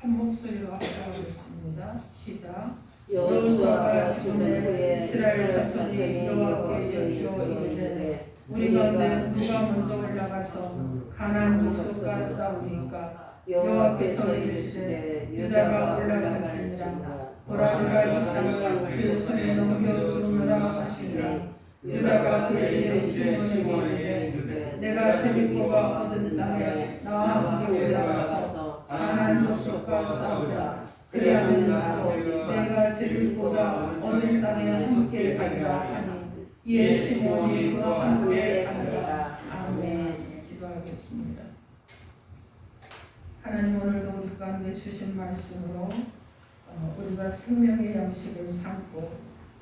한 목소리로 합주하겠습니다. 시작. 여호수아가 죽은 후에 이스라엘 자손이 여호와께 여쭈어 이르되 우리 가운데 누가 먼저 올라가서 가나안 족속과 싸우리까 여호와께서 이르시되 유다가 올라갈지니라 보라 그가 이 땅을 그 손에 넘겨 주느라 하시니라 유다가 그에게 이르되 내가 세비 뽑아 얻은 땅에 나와 함께 올라가서 가나안 족속과 싸우자. 그리하면 나도 내가 세비보다 얻은 땅에 함께 가리라 하니 이에 시몬이 그와 함께 가니라. 아멘. 기도하겠습니다. 하나님 오늘도 우리 가운데 주신 말씀으로 어, 우리가 생명의 양식을 삼고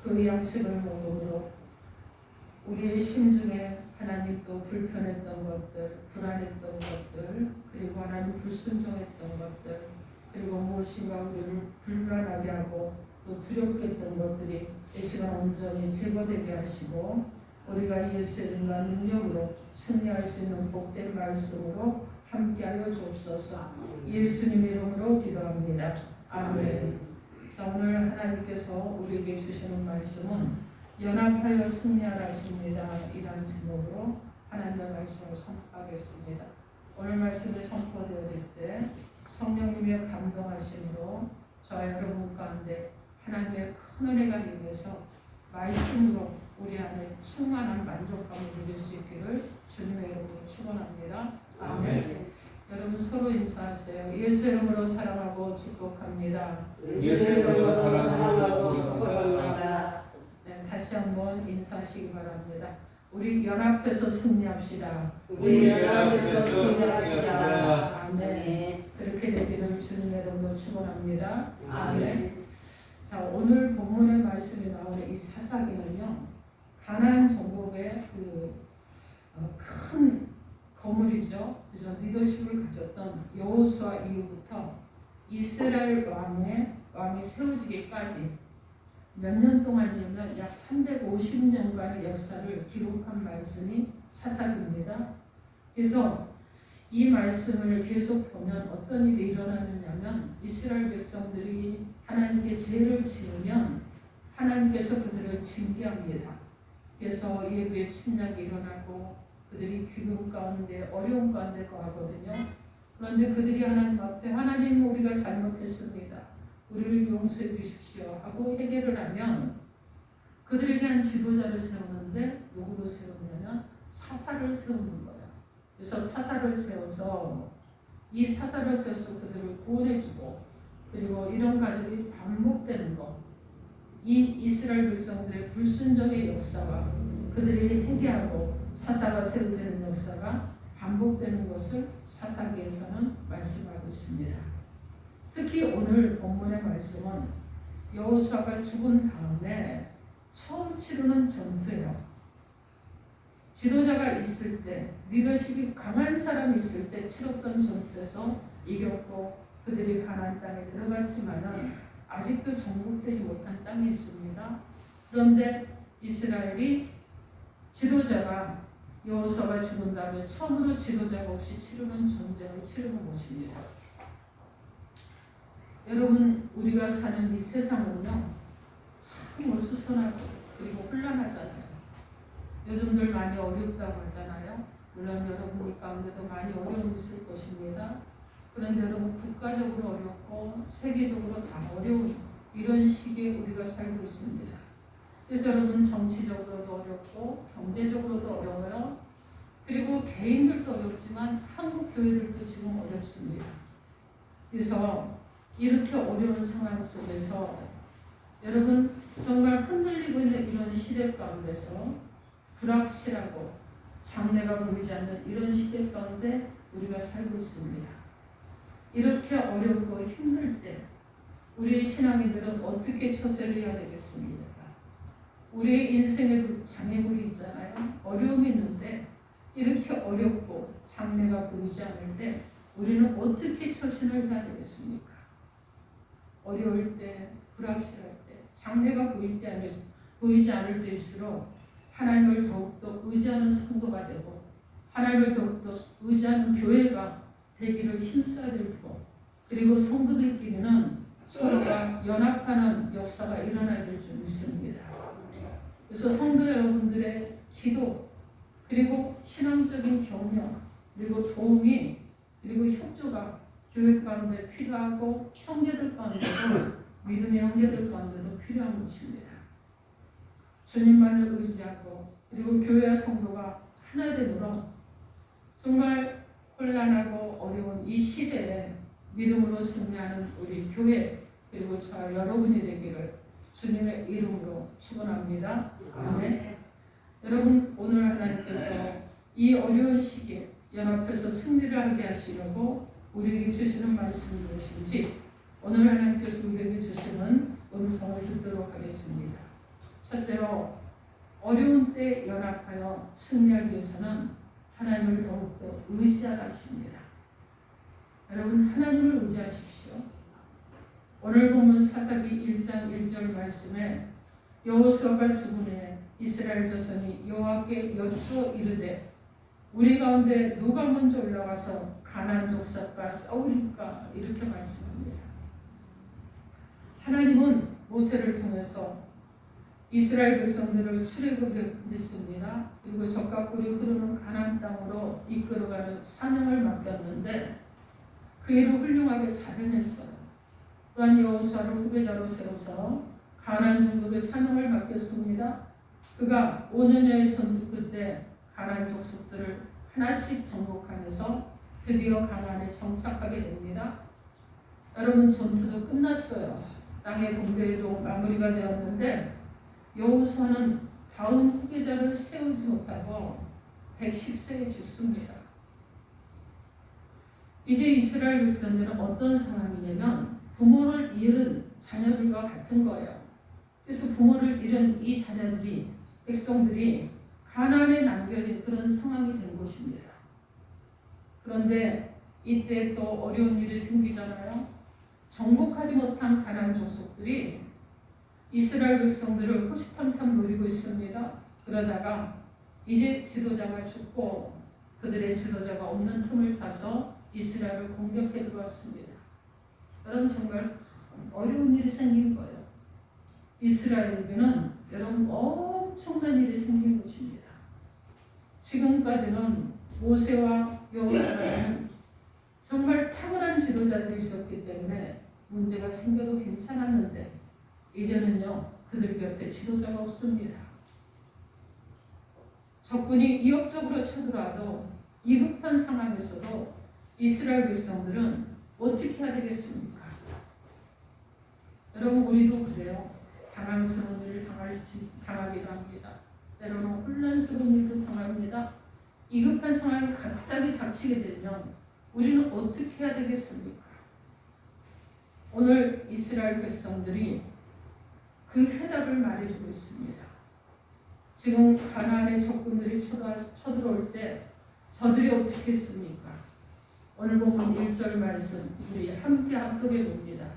그 양식을 먹음으로 우리의 심중에 하나님 또 불편했던 것들, 불안했던 것들, 그리고 하나님 불순종했던 것들, 그리고 무엇인가 우리를 불안하게 하고 또 두렵게 했던 것들이 이 시간 온전히 제거되게 하시고 우리가 예수의 이름과 능력으로 승리할 수 있는 복된 말씀으로 함께하여 주옵소서 예수님 이름으로 기도합니다. 아멘. 자 오늘 하나님께서 우리에게 주시는 말씀은 연합하여 승리하라십니다. 이란 제목으로 하나님의 말씀을 선포하겠습니다. 오늘 말씀이 선포되어질 때 성령님의 감동하심으로 저와 여러분 가운데 하나님의 큰 은혜가 임해서 말씀으로 우리 안에 충만한 만족감을 누릴 수 있기를 주님의 이름으로 축원합니다. 아멘. 여러분 서로 인사하세요. 예수 이름으로 사랑하고 축복합니다. 예수 이름으로 사랑하고 축복합니다 네, 다시 한번 인사하시기 바랍니다. 우리 연합해서 승리합시다. 우리 연합해서 승리합시다 아멘. 아멘 그렇게 되기를 주님의 이름으로 축원합니다. 아멘 자 오늘 본문의 말씀이 나오는 이 사사기는요 가나안 전국의 그큰 거물이죠. 그래서 리더십을 가졌던 여호수아 이후부터 이스라엘 왕의 왕이 세워지기까지 몇 년 동안이면 약 350년간의 역사를 기록한 말씀이 사사기입니다. 그래서 이 말씀을 계속 보면 어떤 일이 일어나느냐면 이스라엘 백성들이 하나님께 죄를 지으면 하나님께서 그들을 징계합니다. 그래서 예배의 침략이 일어나고 그들이 기금 가운데 어려움 가운데 거하거든요. 그런데 그들이 하나님 앞에 하나님 우리가 잘못했습니다. 우리를 용서해 주십시오 하고 해결을 하면 그들에게 한 지도자를 세우는데 누구로 세우냐면 사사를 세우는 거예요. 그래서 사사를 세워서 이 사사를 세워서 그들을 구원해주고 그리고 이런 가족이 반복되는 것. 이 이스라엘 백성들의 불순종의 역사와 그들이 회개하고 사사가 세우되는 역사가 반복되는 것을 사사기에서는 말씀하고 있습니다. 특히 오늘 본문의 말씀은 여호수아가 죽은 다음에 처음 치르는 전투예요. 지도자가 있을 때, 리더십이 강한 사람이 있을 때 치렀던 전투에서 이겼고 그들이 가나안 땅에 들어갔지만은 아직도 정복되지 못한 땅이 있습니다. 그런데 이스라엘이 지도자가 여호수아가 죽은 다음에 처음으로 지도자가 없이 치르는 전쟁을 치르는 것입니다. 여러분 우리가 사는 이 세상은요 참 어수선하고 그리고 혼란하잖아요. 요즘들 많이 어렵다고 하잖아요. 물론 여러분 가운데도 많이 어려움이 있을 것입니다. 그런데 여러분 국가적으로 어렵고 세계적으로 다 어려운 이런 시기에 우리가 살고 있습니다. 그래서 여러분 정치적으로도 어렵고 경제적으로도 어려워요. 그리고 개인들도 어렵지만 한국 교회들도 지금 어렵습니다. 그래서 이렇게 어려운 상황 속에서 여러분 정말 흔들리고 있는 이런 시대 가운데서 불확실하고 장래가 보이지 않는 이런 시대 가운데 우리가 살고 있습니다. 이렇게 어렵고 힘들 때 우리의 신앙인들은 어떻게 처세를 해야 되겠습니까? 우리의 인생에도 장애물이 있잖아요. 어려움이 있는데 이렇게 어렵고 장래가 보이지 않을 때 우리는 어떻게 처신을 해야 되겠습니까? 어려울 때, 불확실할 때, 장래가 보일 때 아니, 보이지 않을 때일수록 하나님을 더욱더 의지하는 성도가 되고 하나님을 더욱더 의지하는 교회가 되기를 힘써야 되고 그리고 성도들끼리는 서로가 연합하는 역사가 일어나야 될 줄 믿습니다. 그래서 성도 여러분들의 기도 그리고 신앙적인 격려 그리고 도움이 교회 가운데 필요하고 형제들 가운데도 믿음의 형제들 가운데도 필요한 것입니다. 주님만을 의지하고 그리고 교회와 성도가 하나 되도록 정말 혼란하고 어려운 이 시대에 믿음으로 승리하는 우리 교회 그리고 저 여러분이 되기를 주님의 이름으로 축원합니다. 아멘. 여러분 오늘 하나님께서 이 어려운 시기에 연합해서 승리를 하게 하시려고 우리에게 주시는 말씀이 무엇인지 오늘 하나님께서 우리에게 주시는 음성을 듣도록 하겠습니다. 첫째로 어려운 때 연합하여 승리하기 위해서는 하나님을 더욱더 의지하라 하십니다. 여러분 하나님을 의지하십시오. 오늘 보면 사사기 1장 1절 말씀에 여호수아가 죽음에 이스라엘 자손이 여호와께 여쭈어 이르되 우리 가운데 누가 먼저 올라가서 가나안 족속과 싸우리까 이렇게 말씀합니다. 하나님은 모세를 통해서 이스라엘 백성들을 출애굽했습니다. 그리고 적과 꿀이 흐르는 가나안 땅으로 이끌어가는 사명을 맡겼는데 그 일을 훌륭하게 잘 해냈어요. 또한 여호수아를 후계자로 세워서 정복의 사명을 맡겼습니다. 그가 5년여의 전투 끝에 가나안 족속들을 하나씩 정복하면서 드디어 가나안에 정착하게 됩니다. 여러분 전투도 끝났어요. 땅의 공배도 마무리가 되었는데 여호수아는 다음 후계자를 세우지 못하고 110세에 죽습니다. 이제 이스라엘 백성들은 어떤 상황이냐면 부모를 잃은 자녀들과 같은 거예요. 그래서 부모를 잃은 이 자녀들이 백성들이 가난에 남겨진 그런 상황이 된 것입니다. 그런데 이때 또 어려운 일이 생기잖아요. 정복하지 못한 가난 족속들이 이스라엘 백성들을 호시탐탐 노리고 있습니다. 그러다가 이제 지도자가 죽고 그들의 지도자가 없는 틈을 타서 이스라엘을 공격해 들어왔습니다. 여러분 정말 어려운 일이 생긴 거예요. 이스라엘에게는 여러분 엄청난 일이 생긴 것입니다. 지금까지는 모세와 여호수아는 정말 탁월한 지도자들이 있었기 때문에 문제가 생겨도 괜찮았는데 이제는요 그들 곁에 지도자가 없습니다. 적군이 위협적으로 쳐들어와도 위급한 상황에서도 이스라엘 백성들은 어떻게 해야 되겠습니까? 여러분 우리도 그래요. 당황스러운 일을 당할 수, 당하기도 합니다. 때로는 혼란스러운 일도 당합니다. 위급한 상황이 갑자기 닥치게 되면 우리는 어떻게 해야 되겠습니까? 오늘 이스라엘 백성들이 그 해답을 말해주고 있습니다. 지금 가나안의 적군들이 쳐들어, 쳐들어올 때 저들이 어떻게 했습니까? 오늘 보면 1절 말씀 우리 함께 합독해 봅니다.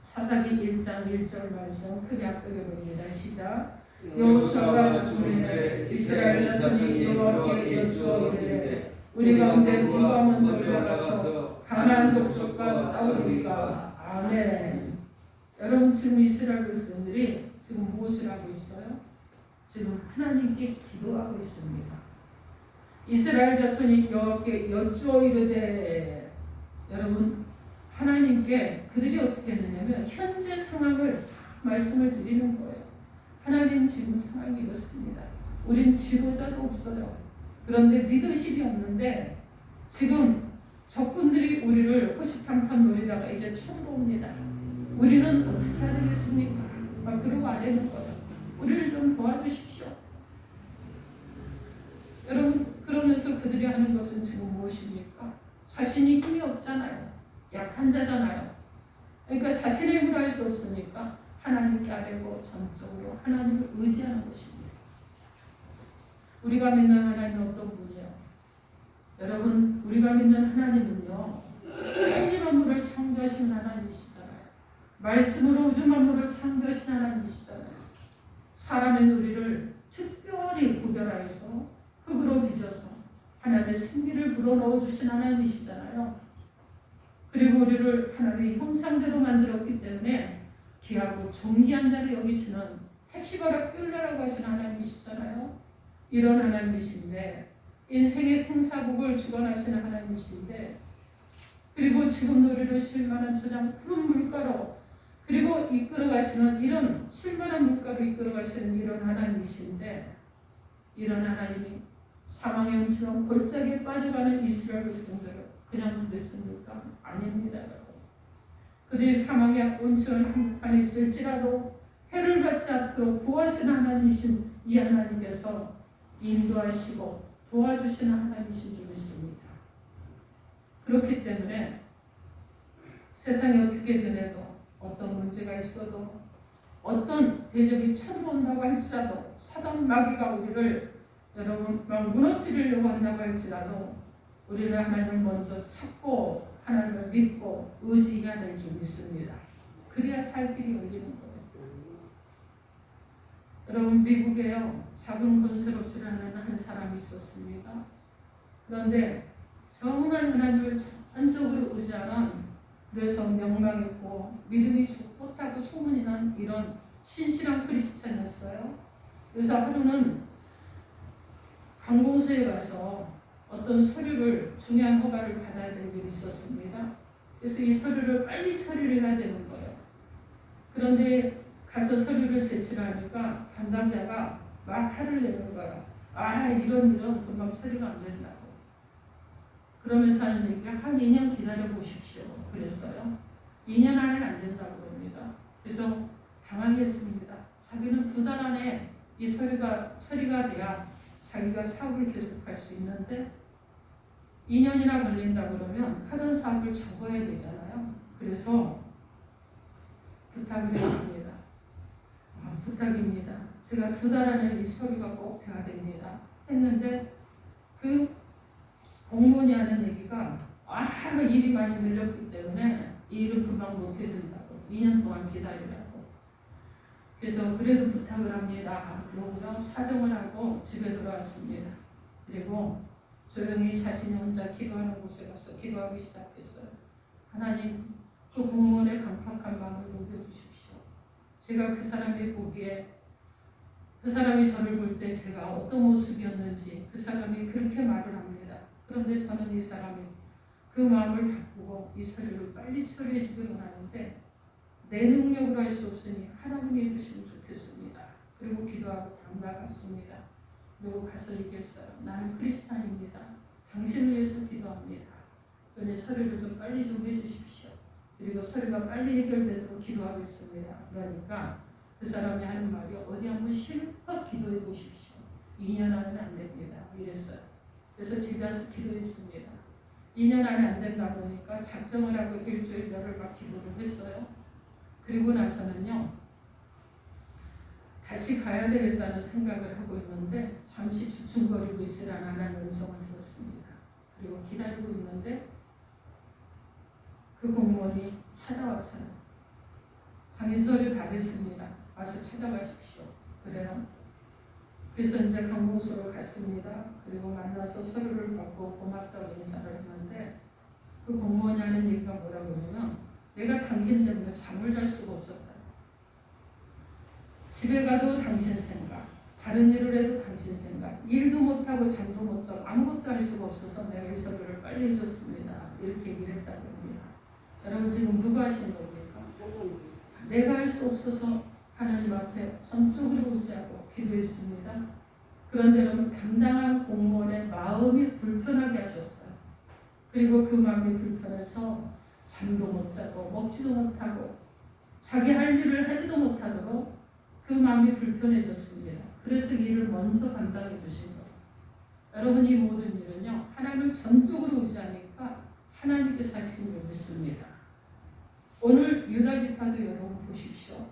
사사기 1장 1절 말씀 크게 합독해 봅니다. 시작. 여호수아가 죽음에 이스라엘 자손이 여호와께 여쭈어 이르되 우리 가운데 누가 먼저 올라가서 가나안 족속과 싸우리까 아멘. 여러분 지금 이스라엘 백성들이 지금 무엇을 하고 있어요? 지금 하나님께 기도하고 있습니다. 이스라엘 자손이 여호와께 여쭈어 이르되 여러분 하나님께 그들이 어떻게 했느냐면 현재 상황을 말씀을 드리는 거예요. 하나님 지금 상황이 이렇습니다. 우린 지도자도 없어요. 그런데 리더십이 없는데 지금 적군들이 우리를 호시탐탐 노리다가 이제 쳐들어옵니다. 우리는 어떻게 해야 되겠습니까? 막 그러고 안 되는 거예요. 우리를 좀 도와주십시오. 여러분 그러면서 그들이 하는 것은 지금 무엇입니까? 자신이 힘이 없잖아요. 약한 자잖아요. 그러니까 자신의 힘으로 할 수 없으니까 하나님께 아뢰고 전적으로 하나님을 의지하는 것입니다. 우리가 믿는 하나님은 어떤 분이에요? 여러분 우리가 믿는 하나님은요 천지 만물을 창조하신 하나님이시잖아요. 말씀으로 우주 만물을 창조하신 하나님이시잖아요. 사람의 우리를 특별히 구별하여서 흙으로 빚어서 하나님의 생기를 불어넣어 주신 하나님이시잖아요. 그리고 우리를 하나님의 형상대로 만들었기 때문에 귀하고 존귀한 자를 여기시는 heb시바라 끌라라고 하시는 하나님이시잖아요. 이런 하나님이신데 인생의 생사복을 주관하시는 하나님이신데 그리고 지금 우리를 실만한 저장 푸른 물가로 그리고 이끌어 가시는 이런 실만한 물가로 이끌어 가시는 이런 하나님이신데 이런 하나님이 사망의 음처럼 골짜기에 빠져가는 이스라엘 백성들을 그냥 두겠습니까? 아닙니다. 그들이 사망의 온천을 한복판에 있을지라도 해를 받지 않도록 구하시는 하나님이신 이 하나님께서 인도하시고 도와주시는 하나님이신 줄 믿습니다. 그렇기 때문에 세상이 어떻게 변해도 어떤 문제가 있어도 어떤 대적이 쳐들어온다고 할지라도 사단 마귀가 우리를 여러분 막 무너뜨리려고 한다고 할지라도 우리는 하나님을 먼저 찾고 하나님을 믿고 의지해야 될 줄 믿습니다. 그래야 살 길이 열리는 거예요. 여러분 미국에요 작은 건설업체를 하는 한 사람이 있었습니다. 그런데 정말 하나님을 전적으로 의지하는 그래서 명망있고 믿음이 좋다고 소문이 난 이런 신실한 크리스찬이었어요. 그래서 하루는 관공서에 가서 어떤 서류를 중요한 허가를 받아야 될 일이 있었습니다. 그래서 이 서류를 빨리 처리를 해야 되는 거예요. 그런데 가서 서류를 제출하니까 담당자가 막 화를 내는 거예요. 아 이런 이런 금방 처리가 안 된다고. 그러면서 하는 얘기가 한 2년 기다려 보십시오. 그랬어요. 2년 안에 안 된다고 그럽니다. 그래서 당황했습니다. 자기는 두 달 안에 이 서류가 처리가 돼야 자기가 사업을 계속할 수 있는데 2년이나 걸린다 그러면 하던 사업을 접어야 되잖아요. 그래서 부탁을 했습니다. 아, 부탁입니다. 제가 두 달 안에 이 서류가 꼭 돼야 됩니다. 했는데 그 공무원이 하는 얘기가 아 일이 많이 밀렸기 때문에 이 일은 금방 못 해준다고 2년 동안 기다리라고 그래서 그래도 부탁을 합니다. 그러고요 사정을 하고 집에 돌아왔습니다. 그리고 조용히 자신이 혼자 기도하는 곳에 가서 기도하기 시작했어요. 하나님 그 공무원의 강팍한 마음을 녹여주십시오. 제가 그 사람이 보기에 그 사람이 저를 볼 때 제가 어떤 모습이었는지 그 사람이 그렇게 말을 합니다. 그런데 저는 이 사람이 그 마음을 바꾸고 이 서류를 빨리 처리해 주기를 원하는데 내 능력으로 할 수 없으니 하나님이 해주시면 좋겠습니다. 그리고 기도하고 나갔습니다. 그리고 가서 얘기했어요. 나는 크리스탄입니다. 당신을 위해서 기도합니다. 그런데 서류를 좀 빨리 좀 해주십시오. 그리고 서류가 빨리 해결되도록 기도하겠습니다. 그러니까 그 사람이 하는 말이 어디 한번 실컷 기도해 보십시오. 2년 안에는 안 됩니다. 이랬어요. 그래서 집에 와서 기도했습니다. 2년 안에 안 된다 보니까 작정을 하고 일주일 열흘 막 기도를 했어요. 그리고 나서는요. 다시 가야 되겠다는 생각을 하고 있는데 잠시 주춤거리고 하나님의 음성을 들었습니다. 그리고 기다리고 있는데 그 공무원이 찾아왔어요. 강의서류 다 됐습니다. 와서 찾아가십시오. 그래요. 그래서 이제 강공소로 갔습니다. 그리고 만나서 서류를 받고 고맙다고 인사를 했는데 그 공무원이 하는 얘기가 뭐라고 하냐면 내가 당신 때문에 잠을 잘 수가 없었다. 집에 가도 당신 생각, 다른 일을 해도 당신 생각, 일도 못하고 잠도 못 자고 아무것도 할 수가 없어서 내가 이 서류를 빨리 해줬습니다. 이렇게 얘기를 했다고 합니다. 여러분 지금 누가 하신 겁니까? 내가 할 수 없어서 하나님 앞에 전적으로 의지하고 기도했습니다. 그런데 여러분 담당한 공무원의 마음이 불편하게 하셨어요. 그리고 그 마음이 불편해서 잠도 못 자고 먹지도 못하고 자기 할 일을 하지도 못하도록 그 마음이 불편해졌습니다. 그래서 일을 먼저 감당해 주신 거예요. 여러분 이 모든 일은요 하나님을 전적으로 의지하니까 하나님께서 하시는 줄 믿습니다. 오늘 유다 지파도 여러분 보십시오.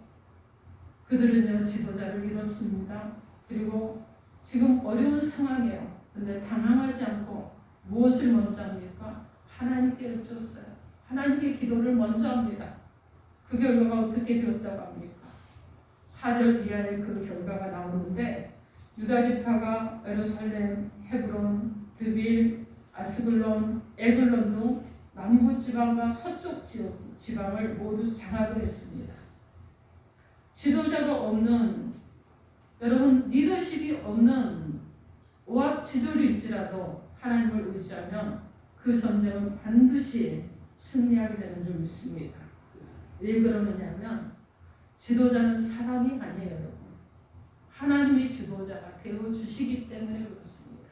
그들은요 지도자를 잃었습니다. 그리고 지금 어려운 상황이에요. 근데 당황하지 않고 무엇을 먼저 합니까? 하나님께 여쭈었어요. 하나님께 기도를 먼저 합니다. 그 결과가 어떻게 되었다고 합니까? 4절 이하의 그 결과가 나오는데 유다 지파가 예루살렘, 헤브론, 드빌, 아스글론, 에글론 등 남부 지방과 서쪽 지방을 모두 장악을 했습니다. 지도자가 없는 여러분 리더십이 없는 오합 지졸일지라도 하나님을 의지하면 그 전쟁은 반드시 승리하게 되는 줄 믿습니다. 왜 그러느냐면 지도자는 사람이 아니에요, 여러분. 하나님이 지도자가 되어 주시기 때문에 그렇습니다.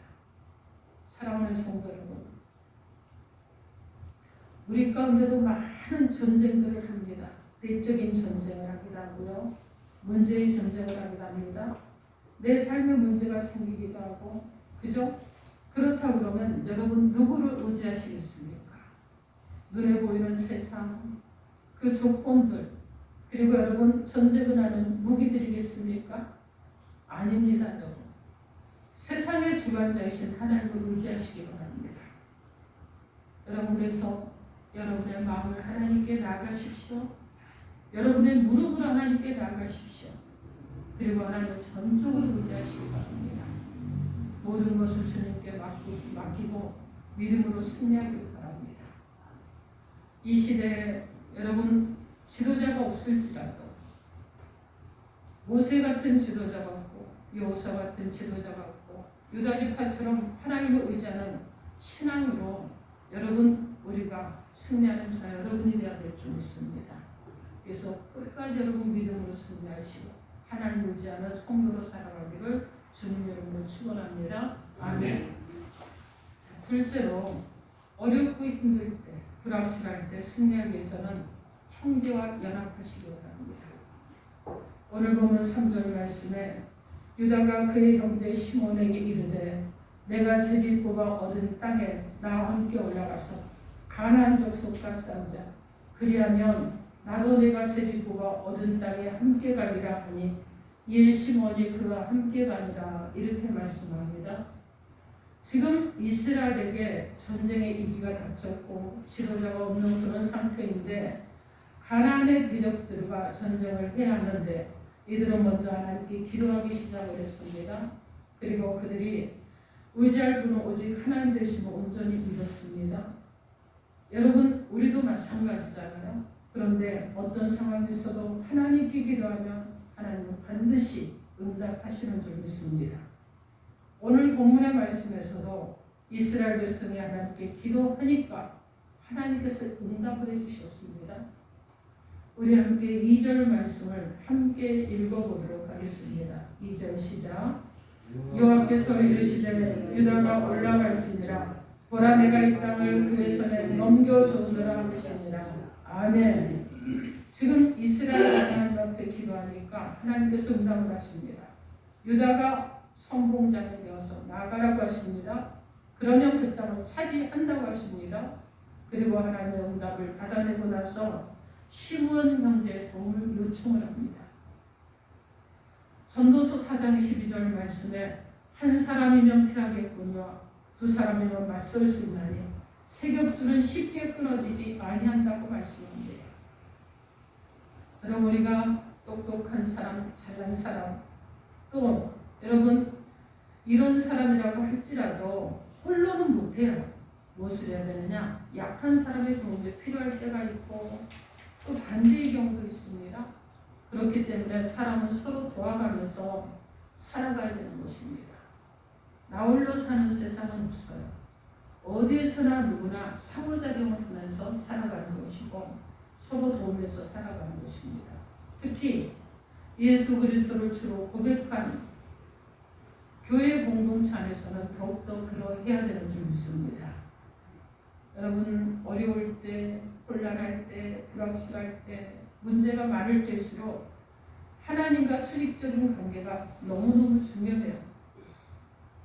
사랑하는 성도 여러분, 우리 가운데도 많은 전쟁들을 합니다. 내적인 전쟁을 하기도 하고요. 문제의 전쟁을 하기도 합니다. 내 삶에 문제가 생기기도 하고, 그죠? 그렇다 그러면 여러분 누구를 의지하시겠습니까? 눈에 보이는 세상, 그 조건들, 그리고 여러분 전쟁을 하는 무기들이겠습니까? 아닙니다, 여러분. 세상의 주관자이신 하나님을 의지하시기 바랍니다. 여러분 그래서 여러분의 마음을 하나님께 나가십시오. 여러분의 무릎을 하나님께 나가십시오. 그리고 하나님을 전적으로 의지하시기 바랍니다. 모든 것을 주님께 맡기- 맡기고 믿음으로 승리하길 바랍니다. 이 시대에 여러분 지도자가 없을지라도 모세 같은 지도자가 없고 여호사 같은 지도자가 없고 유다 지파처럼 하나님을 의지하는 신앙으로 여러분 우리가 승리하는 자 여러분이 되어야 될 줄 믿습니다. 그래서 끝까지 여러분 믿음으로 승리하시고 하나님을 의지하는 성도로 살아가기를 주님 여러분을 축원합니다. 아멘. 자, 둘째로 어렵고 힘들 때, 불확실할 때 승리하기 위해서는 형제와 연합하시기 바랍니다. 오늘 보면 3절 말씀에 유다가 그의 형제 시몬에게 이르되 내가 제비 뽑아 얻은 땅에 나와 함께 올라가서 가나안 족속과 싸우자 그리하면 나도 내가 제비 뽑아 얻은 땅에 함께 가리라 하니 이에 시몬이 그와 함께 가니라 이렇게 말씀합니다. 지금 이스라엘에게 전쟁의 위기가 닥쳤고 지도자가 없는 그런 상태인데 가나안의 대적들과 전쟁을 해야 하는데 이들은 먼저 하나님께 기도하기 시작을 했습니다. 그리고 그들이 의지할 분은 오직 하나님 되심을 온전히 믿었습니다. 여러분 우리도 마찬가지잖아요. 그런데 어떤 상황이 있어도 하나님께 기도하면 하나님은 반드시 응답하시는 줄 믿습니다. 오늘 본문의 말씀에서도 이스라엘 백성이 하나님께 기도하니까 하나님께서 응답을 해주셨습니다. 우리 함께 2절 말씀을 함께 읽어보도록 하겠습니다. 2절 시작. 여호와께서 이르시되 유다가 올라갈지니라 보라 내가 이 땅을 그의 손에 넘겨줬노라 하시니라. 아멘. 지금 이스라엘 하나님 앞에 기도하니까 하나님께서 응답을 하십니다. 유다가 선봉장이 되어서 나가라고 하십니다. 그러면 그 땅을 차지한다고 하십니다. 그리고 하나님의 응답을 받아내고 나서 시므온 형제의 도움을 요청을 합니다. 전도서 4장 12절 말씀에 한 사람이면 피하겠군요. 두 사람이면 맞설 수 있나니 세 겹줄은 쉽게 끊어지지 아니한다고 말씀합니다. 여러분 우리가 똑똑한 사람, 잘난 사람, 또 여러분 이런 사람이라고 할지라도 홀로는 못해요. 무엇을 해야 되느냐? 약한 사람의 도움이 필요할 때가 있고 또 반대의 경우도 있습니다. 그렇기 때문에 사람은 서로 도와가면서 살아가야 되는 것입니다. 나 홀로 사는 세상은 없어요. 어디에서나 누구나 상호작용을 하면서 살아가는 것이고 서로 도우면서 살아가는 것입니다. 특히 예수 그리스도를 주로 고백한 교회 공동체 안에서는 더욱더 그러해야 되는 줄 믿습니다. 여러분 어려울 때, 혼란할 때, 불확실할 때, 문제가 많을 때일수록 하나님과 수직적인 관계가 너무너무 중요해요.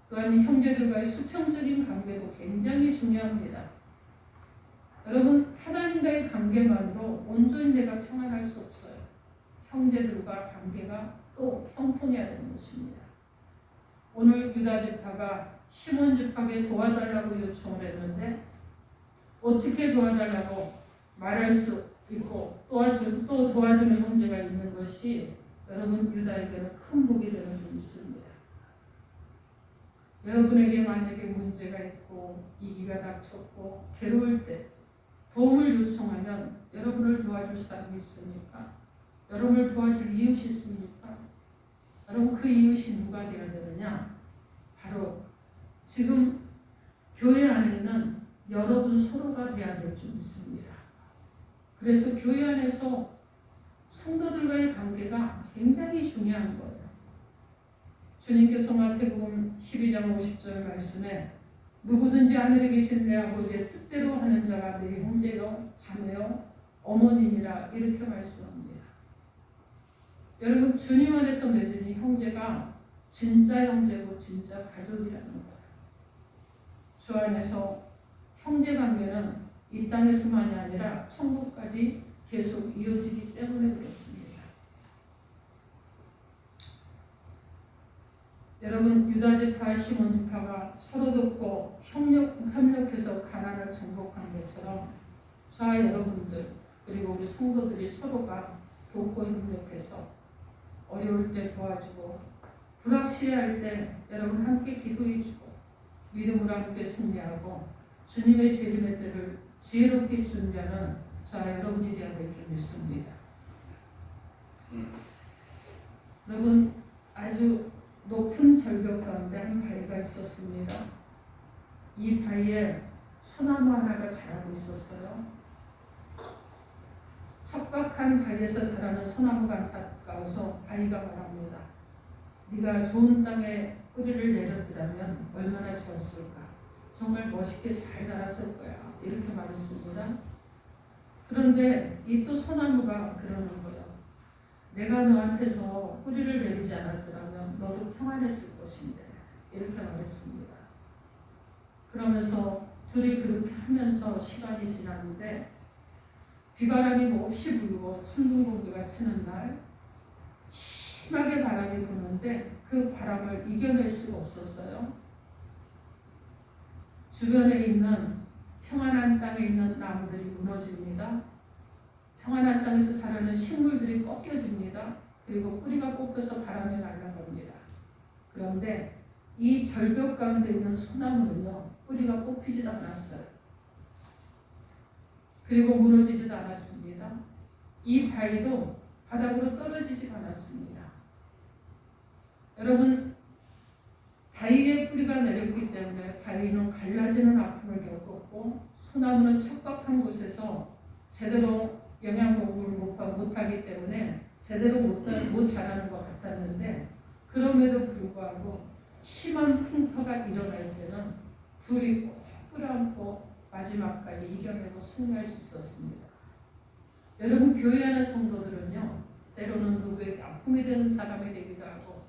또한 형제들과의 수평적인 관계도 굉장히 중요합니다. 여러분 하나님과의 관계만으로 온전히 내가 평안할 수 없어요. 형제들과 관계가 또 형통해야 되는 것입니다. 오늘 유다 지파가 시몬 지파에게 도와달라고 요청을 했는데 어떻게 도와달라고 말할 수 있고 도와주, 또 도와주는 형제가 있는 것이 여러분 유다에게는 큰 복이 되는 줄 믿습니다. 여러분에게 만약에 문제가 있고 이기가 닥쳤고 괴로울 때 도움을 요청하면 여러분을 도와줄 사람이 있습니까? 여러분을 도와줄 이웃이 있습니까? 여러분 그 이웃이 누가 되어야 되느냐? 바로 지금 교회 안에 있는 여러분 서로가 되어야 될 줄 믿습니다. 그래서 교회 안에서 성도들과의 관계가 굉장히 중요한 거예요. 주님께서 마태복음 12장 50절 말씀에 누구든지 하늘에 계신 내 아버지의 뜻대로 하는 자가 내 형제요, 자매요, 어머니니라 이렇게 말씀합니다. 여러분 주님 안에서 맺은 이 형제가 진짜 형제고 진짜 가족이라는 거예요. 주 안에서 형제 관계는 이 땅에서만이 아니라 천국까지 계속 이어지기 때문에 그렇습니다. 여러분 유다 지파, 시몬 지파가 서로 돕고 협력 협력해서 가난을 정복한 것처럼 저와 여러분들 그리고 우리 성도들이 서로가 돕고 협력해서 어려울 때 도와주고 불확실해할 때 여러분 함께 기도해주고 믿음으로 함께 승리하고 주님의 재림의 때를 지혜롭게 준비하는 저와 여러분이 되어야 될줄 믿습니다. 여러분 아주 높은 절벽 가운데 한 바위가 있었습니다. 이 바위에 소나무 하나가 자라고 있었어요. 척박한 바위에서 자라는 소나무가 안타까워서 바위가 말합니다. 네가 좋은 땅에 뿌리를 내렸더라면 얼마나 좋았을까. 정말 멋있게 잘 자랐을 거야. 이렇게 말했습니다. 그런데 이 또 소나무가 그러는 거예요. 내가 너한테서 뿌리를 내리지 않았더라면 너도 평안했을 것인데 이렇게 말했습니다. 그러면서 둘이 그렇게 하면서 시간이 지났는데 비바람이 몹시 불고 천둥 번개가 치는 날 심하게 바람이 부는데 그 바람을 이겨낼 수가 없었어요. 주변에 있는 평안한 땅에 있는 나무들이 무너집니다. 평안한 땅에서 자라는 식물들이 꺾여집니다. 그리고 뿌리가 뽑혀서 바람에 날아갑니다. 그런데 이 절벽 가운데 있는 소나무는요, 뿌리가 뽑히지도 않았어요. 그리고 무너지지도 않았습니다. 이 바위도 바닥으로 떨어지지 않았습니다. 여러분, 바위에 뿌리가 내렸기 때문에 바위는 갈라지는 아픔을 겪었고, 소나무는 척박한 곳에서 제대로 영양 공급을 못하기 때문에 제대로 못, 못 자라는 것 같았는데 그럼에도 불구하고 심한 풍파가 일어날 때는 둘이 꼭 끌어안고 마지막까지 이겨내고 승리할 수 있었습니다. 여러분 교회 안의 성도들은요 때로는 누구에게 아픔이 되는 사람이 되기도 하고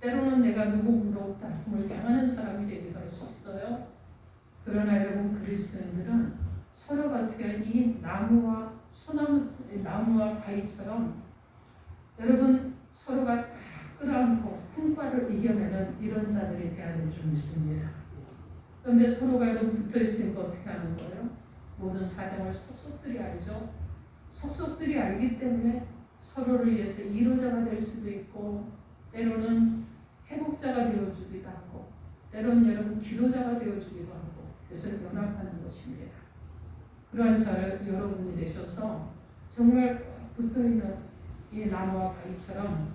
때로는 내가 누구로부터 아픔을 당하는 사람이 되기도 했었어요. 그러나 여러분 그리스도인들은 서로가 어떻게 이 나무와 소나무 나무와 바위처럼 여러분 서로가 다 끌어안고 풍파를 이겨내는 이런 자들이 되어야 될 줄 믿습니다. 그런데 서로가 여러분 붙어 있으니까 어떻게 하는 거예요? 모든 사정을 속속들이 알죠. 속속들이 알기 때문에 서로를 위해서 이로자가 될 수도 있고 때로는 회복자가 되어주기도 하고 때로는 여러분 기도자가 되어주기도 하고 그래서 연합하는 것입니다. 그러한 자 여러분이 되셔서 정말 붙어있는 이 나무와 바위처럼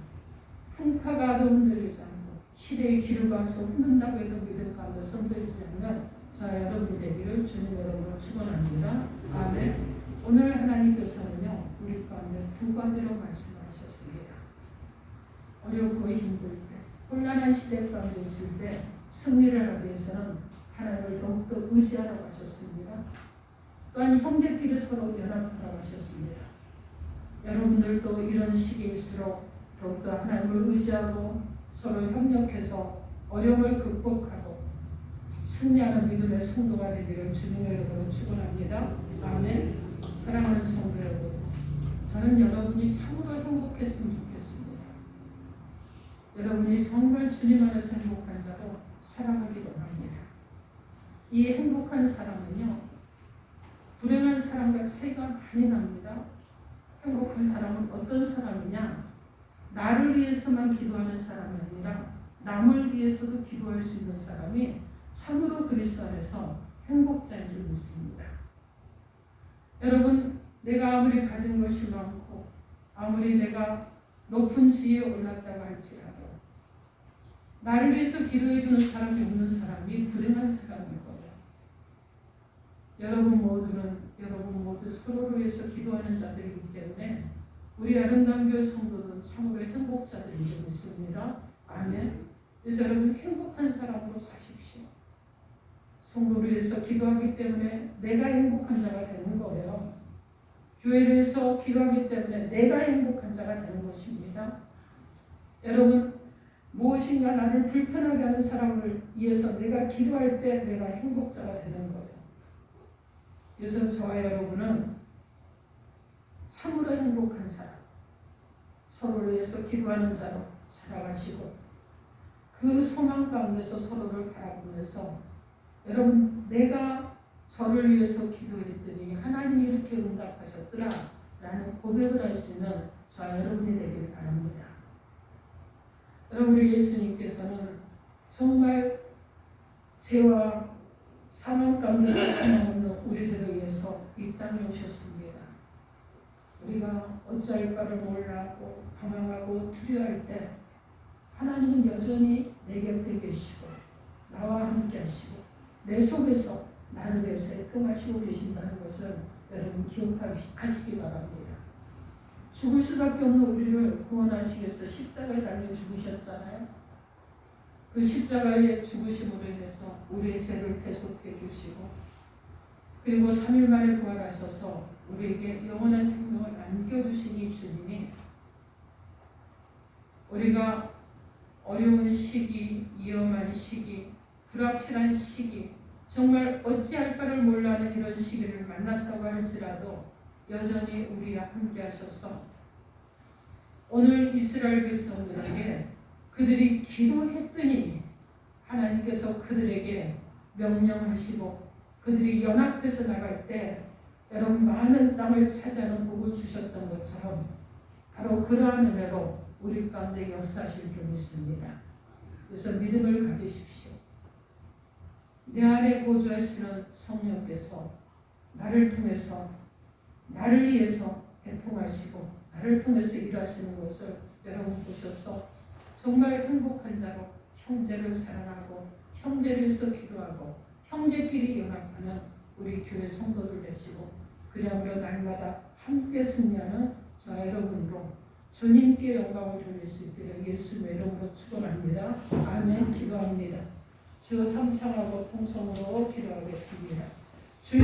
풍파가도 흔들리지 않고 시대의 길을 봐서 흔든다고 해도 믿음 가운데서 흔들리지 않는 자 여러분이 되기를 주님 여러분을 축원합니다. 아멘. 오늘 하나님께서는요 우리 가운데 두 가지로 말씀하셨습니다. 어렵고 힘들 때, 혼란한 시대 가운데 있을 때 승리를 하기 위해서는 하나님을 더욱더 의지하라고 하셨습니다. 또한 형제끼리 서로 연합하라고 하셨습니다. 여러분들도 이런 시기일수록 더욱더 하나님을 의지하고 서로 협력해서 어려움을 극복하고 승리하는 믿음의 성도가 되기를 주님의 이름으로 축원합니다. 아멘. 사랑하는 성도 여러분, 저는 여러분이 참으로 행복했으면 좋겠습니다. 여러분이 정말 주님 안에서 행복한 자로 살아가기 원합니다. 이 행복한 사람은요, 불행한 사람과 차이가 많이 납니다. 행복한 사람은 어떤 사람이냐? 나를 위해서만 기도하는 사람이 아니라 남을 위해서도 기도할 수 있는 사람이 참으로 그리스도 안에서 행복자인 줄 믿습니다. 여러분 내가 아무리 가진 것이 많고 아무리 내가 높은 지위에 올랐다고 할지라도 나를 위해서 기도해 주는 사람이 없는 사람이 불행한 사람인 거예요. 여러분 모두는 여러분 모두 서로를 위해서 기도하는 자들이기 때문에 우리 아름다운 교회 성도는 참으로 행복자들인 줄 믿습니다. 아멘. 그래서 여러분 행복한 사람으로 사십시오. 성도를 위해서 기도하기 때문에 내가 행복한 자가 되는 거예요. 교회를 위해서 기도하기 때문에 내가 행복한 자가 되는 것입니다. 여러분 무엇인가 나를 불편하게 하는 사람을 위해서 내가 기도할 때 내가 행복자가 되는 거예요. 그래서 저와 여러분은 참으로 행복한 사람, 서로를 위해서 기도하는 자로 살아가시고 그 소망 가운데서 서로를 바라보면서 여러분 내가 저를 위해서 기도했더니 하나님이 이렇게 응답하셨더라 라는 고백을 할 수 있는 저와 여러분이 되길 바랍니다. 우리 예수님께서는 정말 죄와 사망 가운데서 사망없는 우리들을 위해서 이 땅에 오셨습니다. 우리가 어찌할 바를 몰라하고 방황하고 두려워할 때 하나님은 여전히 내 곁에 계시고 나와 함께 하시고 내 속에서 나를 위해서 애통하시고 계신다는 것을 여러분 기억하시기 바랍니다. 죽을 수밖에 없는 우리를 구원하시기 위해서 십자가에 달려 죽으셨잖아요. 그 십자가의 죽으심으로 인해서 우리의 죄를 대속해 주시고 그리고 3일 만에 부활하셔서 우리에게 영원한 생명을 안겨주신 이 주님이 우리가 어려운 시기, 위험한 시기, 불확실한 시기, 정말 어찌할 바를 몰라하는 이런 시기를 만났다고 할지라도 여전히 우리와 함께 하셔서 오늘 이스라엘 백성들에게 그들이 기도했더니 하나님께서 그들에게 명령하시고 그들이 연합해서 나갈 때 여러분 많은 땅을 차지하는 복을 주셨던 것처럼 바로 그러한 은혜로 우리 가운데 역사하실 줄 믿습니다. 그래서 믿음을 가지십시오. 내 안에 거주하시는 성령께서 나를 통해서 나를 위해서 애통하시고 나를 통해서 일하시는 것을 여러분 보셔서 정말 행복한 자로 형제를 사랑하고 형제를 위해서 기도하고 형제끼리 연합하는 우리 교회 성도들 되시고 그야말로 날마다 함께 승리하는 저 여러분으로 주님께 영광을 돌릴 수 있기를 예수의 이름으로 축원합니다. 아멘 기도합니다. 주 삼창하고 통성으로 기도하겠습니다. 주여